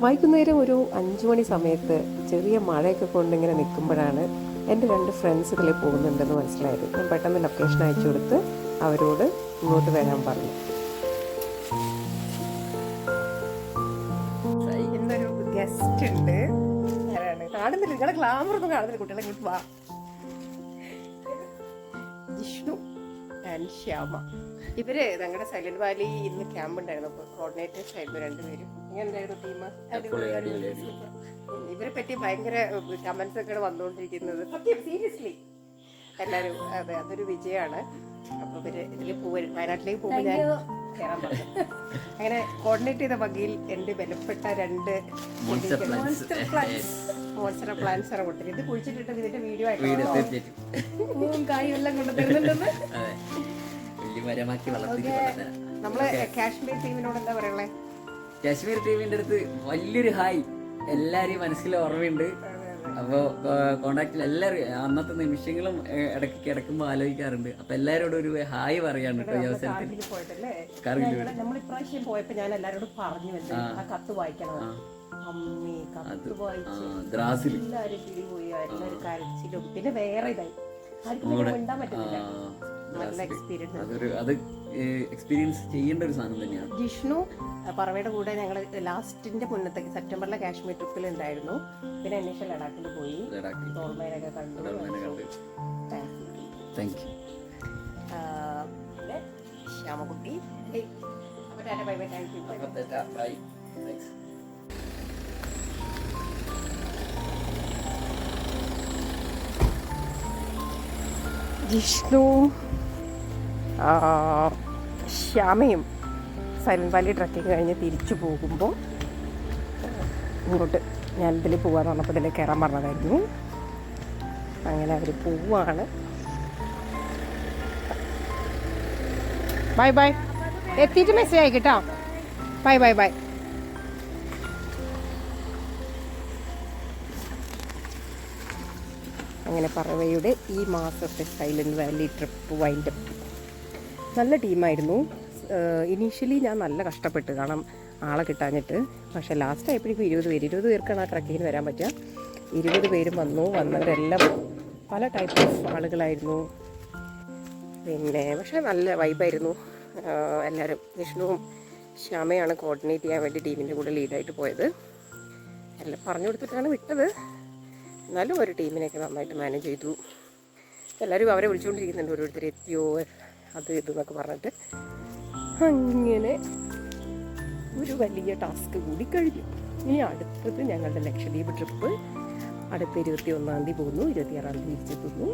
വൈകുന്നേരം ഒരു അഞ്ചു മണി സമയത്ത് ചെറിയ മഴയൊക്കെ കൊണ്ടിങ്ങനെ നിൽക്കുമ്പോഴാണ് എന്റെ രണ്ട് ഫ്രണ്ട്സ് ഇതിൽ പോകുന്നുണ്ടെന്ന് മനസ്സിലായത്. ഞാൻ പെട്ടെന്ന് ലൊക്കേഷൻ അയച്ചു കൊടുത്ത് അവരോട് ഇങ്ങോട്ട് വരാൻ പറഞ്ഞു. ഗസ്റ്റ് ഉണ്ട്. ഗ്ലാമർ ഒന്നും വാ. ജിഷ്ണു ആൻഡ് ശ്യാമ. ഇവർ ഞങ്ങളുടെ സൈലന്റ് വാലി ഇന്ന് ക്യാമ്പ് ഉണ്ടായിരുന്നു. കോർഡിനേറ്റേഴ്സ് ആയിരുന്നു രണ്ടുപേരും. ഉണ്ടായിരുന്നു ടീം ഇവരെ പറ്റി ഭയങ്കര കമന്റ്സ് ഒക്കെ വന്നുകൊണ്ടിരിക്കുന്നത് സത്യം സീരിയസ്ലി എല്ലാരും അതെ അതൊരു വിജയമാണ്. അപ്പൊ ഇവർ ഇതിൽ പോവും വയനാട്ടിലേക്ക് പോകുമ്പോൾ ഞാൻ അങ്ങനെ കോർഡിനേറ്റ് ചെയ്ത വകയിൽ എന്റെ വിലപ്പെട്ട രണ്ട് പ്ലാൻസ് മോൺസ്റ്റർ പ്ലാന്റ്സ് ആണ് കൊണ്ടിരിക്കുന്നത് ഇത് കുഴിച്ചിട്ടിട്ട് ഇതിന്റെ വീഡിയോ ആയിട്ട് കായും എല്ലാം കൊണ്ടുതരുന്നുണ്ടെന്ന് അതെ. വലിയ മരമാക്കി വളർത്തിട്ട് കൊണ്ടുതരാം. നമ്മൾ കാശ്മീർ ടീമിനോട് എന്താ പറയണേ? കാശ്മീർ ടീമിന്റെ അടുത്ത് വലിയൊരു ഹായ്. എല്ലാരെയും മനസ്സിൽ ഓർമ്മയുണ്ട്. അപ്പോ കോണ്ടാക്റ്റിൽ എല്ലാവരും അന്നത്തെ നിമിഷങ്ങളും ഇടയ്ക്ക് കിടക്കുമ്പോൾ ആലോചിക്കാറുണ്ട്. അപ്പൊ എല്ലാരോടും ഒരു ഹായ് പറയാണ് കേട്ടോ ഈ അവസരത്തിൽ. നമ്മൾ ഇപ്രാവശ്യം പോയപ്പോ ഞാൻ എല്ലാരോടും പറഞ്ഞു വെച്ചു ആ. കത്ത് വായിക്കണം. അമ്മി കത്ത് വായിച്ച്. ആ, ദ്രാസിൽ കിളി പോയി എല്ലാരും കരച്ചിലും. പിന്നെ വേറെ ഇതായി. ആർക്കും പിന്നെ മിണ്ടാൻ പറ്റുന്നില്ല നല്ല എക്സ്പീരിയൻസ് അതൊരു അത് എക്സ്പീരിയൻസ് ചെയ്യേണ്ട ഒരു സാധനം തന്നെയാണ്. ജിഷ്ണു പറവയുടെ കൂടെ ഞങ്ങൾ ലാസ്റ്റിന്റെ മുന്നത്തെ സെപ്റ്റംബറിലെ കാശ്മീർ ട്രിപ്പിൽ ഉണ്ടായിരുന്നു. പിന്നെ അന്വേഷണം ലഡാക്കിൽ പോയി. തോൾമേനൊക്കെ കണ്ടു. താങ്ക് യു പിന്നെ ശ്യാമകുട്ടി. Bye bye thank you bye. Thanks ആ, ശ്യാമയും സൈലന്റ് വാലി ട്രക്കിംഗ് കഴിഞ്ഞ് തിരിച്ചു പോകുമ്പോൾ ഇങ്ങോട്ട് ഞാൻ ഇതിൽ പോകാൻ പറഞ്ഞപ്പോൾ ഇതിൽ കയറാൻ പറഞ്ഞതായിരുന്നു. അങ്ങനെ അവർ പോവാണ്. Bye bye. എത്തിയിട്ട് മെസ്സേജ് ആയി കേട്ടോ. Bye bye bye. അങ്ങനെ പറവയുടെ ഈ മാസത്തെ സൈലന്റ് വാലി ട്രിപ്പ് വൈൻഡപ്പ്. നല്ല ടീമായിരുന്നു. ഇനീഷ്യലി ഞാൻ നല്ല കഷ്ടപ്പെട്ടു കാരണം ആളെ കിട്ടാഞ്ഞിട്ട്. പക്ഷേ ലാസ്റ്റ് ആയപ്പോഴേക്കും ഇരുപത് പേര് ഇരുപത് പേർക്കാണ് ആ ട്രക്കിങ്ങിന് വരാൻ പറ്റുക. ഇരുപത് പേരും വന്നു. വന്നവരെല്ലാം പല ടൈപ്പ് ഓഫ് ആളുകളായിരുന്നു. പിന്നെ പക്ഷേ നല്ല വൈബായിരുന്നു എല്ലാവരും വിഷ്ണുവും ശ്യാമയാണ് കോർഡിനേറ്റ് ചെയ്യാൻ വേണ്ടി ടീമിന്റെ കൂടെ ലീഡായിട്ട് പോയത്. എല്ലാം പറഞ്ഞു കൊടുത്തിട്ടാണ് വിട്ടത്. എന്നാലും ഒരു ടീമിനെയൊക്കെ നന്നായിട്ട് മാനേജ് ചെയ്തു. എല്ലാവരും അവരെ വിളിച്ചുകൊണ്ടിരിക്കുന്നുണ്ട്. ഓരോരുത്തർ എത്തിയോ? അത് ഇതെന്നൊക്കെ പറഞ്ഞിട്ട് അങ്ങനെ ഒരു വലിയ ടാസ്ക് കൂടി കഴിഞ്ഞു. ഇനി അടുത്തത് ഞങ്ങളുടെ ലക്ഷദ്വീപ് ട്രിപ്പ്. അടുത്ത ഇരുപത്തി ഒന്നാം തീയതി പോകുന്നു ഇരുപത്തിയാറാം തീയതി തിരിച്ചെത്തുന്നു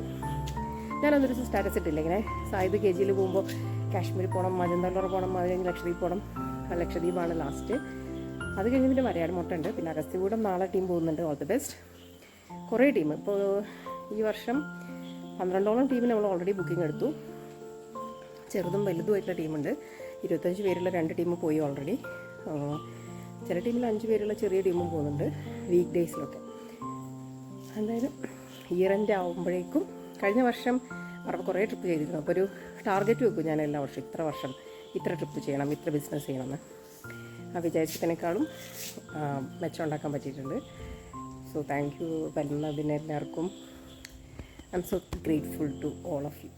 ഞാനതൊരു സ്റ്റാറ്റസ് ഇട്ടില്ല. ഇങ്ങനെ സായുധ കെ ജിയിൽ പോകുമ്പോൾ കാശ്മീർ പോകണം മജന്തള്ളൂർ പോകണം അത് ലക്ഷദ്വീപ് പോകണം ലക്ഷദ്വീപാണ് ലാസ്റ്റ് അത് കഴിഞ്ഞ് പിന്നെ മലയാളം മുട്ടുണ്ട് പിന്നെ അഗസ്ത്യകൂടം നാളെ ടീം പോകുന്നുണ്ട്. ഓൾ ദി ബെസ്റ്റ് കുറേ ടീം ഇപ്പോൾ ഈ വർഷം പന്ത്രണ്ടോളം ടീമിന് നമ്മൾ ഓൾറെഡി ബുക്കിംഗ് എടുത്തു. ചെറുതും വലുതുമായിട്ടുള്ള ടീമുണ്ട്. ഇരുപത്തഞ്ച് പേരുള്ള രണ്ട് ടീം പോയി ഓൾറെഡി ചില ടീമിൽ അഞ്ച് പേരുള്ള ചെറിയ ടീമും പോകുന്നുണ്ട് വീക്ക് ഡേയ്സിലൊക്കെ എന്തായാലും ഇയർ എൻഡ് ആകുമ്പോഴേക്കും കഴിഞ്ഞ വർഷം അവർ കുറേ ട്രിപ്പ് ചെയ്തിരുന്നു. അപ്പോൾ ഒരു ടാർഗറ്റ് വെക്കും ഞാൻ എല്ലാ വർഷം ഇത്ര വർഷം ഇത്ര ട്രിപ്പ് ചെയ്യണം ഇത്ര ബിസിനസ് ചെയ്യണമെന്ന് ആ വിചാരിച്ചതിനേക്കാളും മെച്ചം ഉണ്ടാക്കാൻ പറ്റിയിട്ടുണ്ട്. So thank you വരുന്നതിനെല്ലാവർക്കും I'm so grateful to all of you